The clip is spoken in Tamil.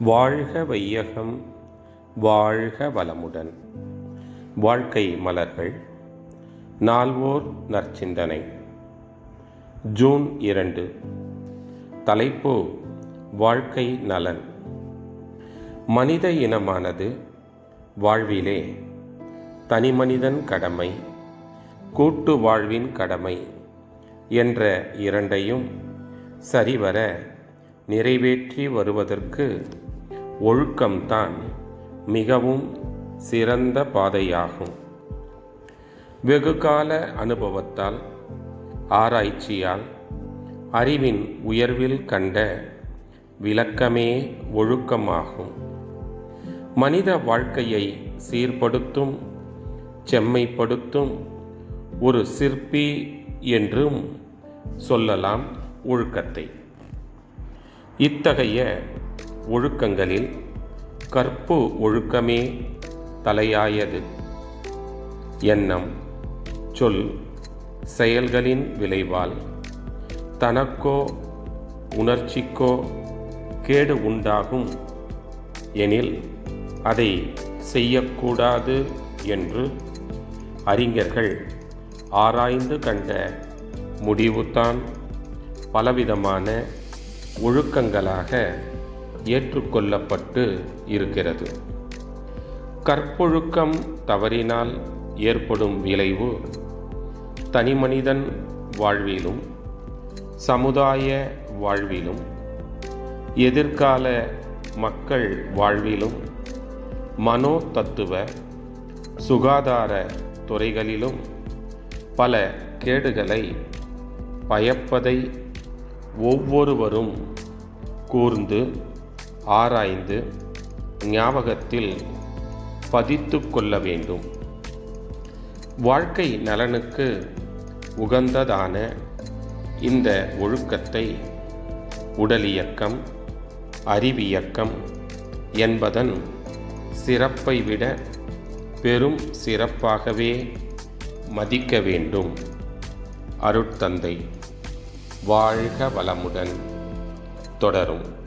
வாழ்க வையகம் வாழ்க வளமுடன். வாழ்க்கை மலர்கள் நால்வோர் நற்சிந்தனை. ஜூன் இரண்டு. தலைப்பு வாழ்க்கை நலன். மனித இனமானது வாழ்விலே தனிமனிதன் கடமை கூட்டு வாழ்வின் கடமை என்ற இரண்டையும் சரிவர நிறைவேற்றி வருவதற்கு ஒழுக்கம்தான் மிகவும் சிறந்த பாதையாகும். வெகுகால அனுபவத்தால் ஆராய்ச்சியால் அறிவின் உயர்வில் கண்ட விளக்கமே ஒழுக்கமாகும். மனித வாழ்க்கையை சீர்படுத்தும் செம்மைப்படுத்தும் ஒரு சிற்பி என்றும் சொல்லலாம் ஒழுக்கத்தை. இத்தகைய ஒழுக்கங்களில் கற்பு ஒழுக்கமே தலையாயது. எண்ணம் சொல் செயல்களின் விளைவால். தனக்கோ உணர்ச்சிக்கோ கேடு உண்டாகும். எனில் அதை செய்யக்கூடாது என்று அறிஞர்கள் ஆராய்ந்து கண்ட முடிவுதான் பலவிதமான ஒழுக்கங்களாக ஏற்றுக்கொள்ளப்பட்டு இருக்கிறது. கற்பொழுக்கம் தவறினால் ஏற்படும் விளைவு தனிமனிதன் வாழ்விலும் சமுதாய வாழ்விலும் எதிர்கால மக்கள் வாழ்விலும் மனோ தத்துவ சுகாதார துறைகளிலும் பல கேடுகளை பயப்பதை ஒவ்வொருவரும் கூர்ந்து ஆராய்ந்து ஞாபகத்தில் பதித்து கொள்ள வேண்டும். வாழ்க்கை நலனுக்கு உகந்ததான இந்த ஒழுக்கத்தை உடலியக்கம் அறிவியக்கம் என்பதன் சிறப்பை விட பெரும் சிறப்பாகவே மதிக்க வேண்டும். அருட்தந்தை வாழ்க வளமுடன் தொடரும்.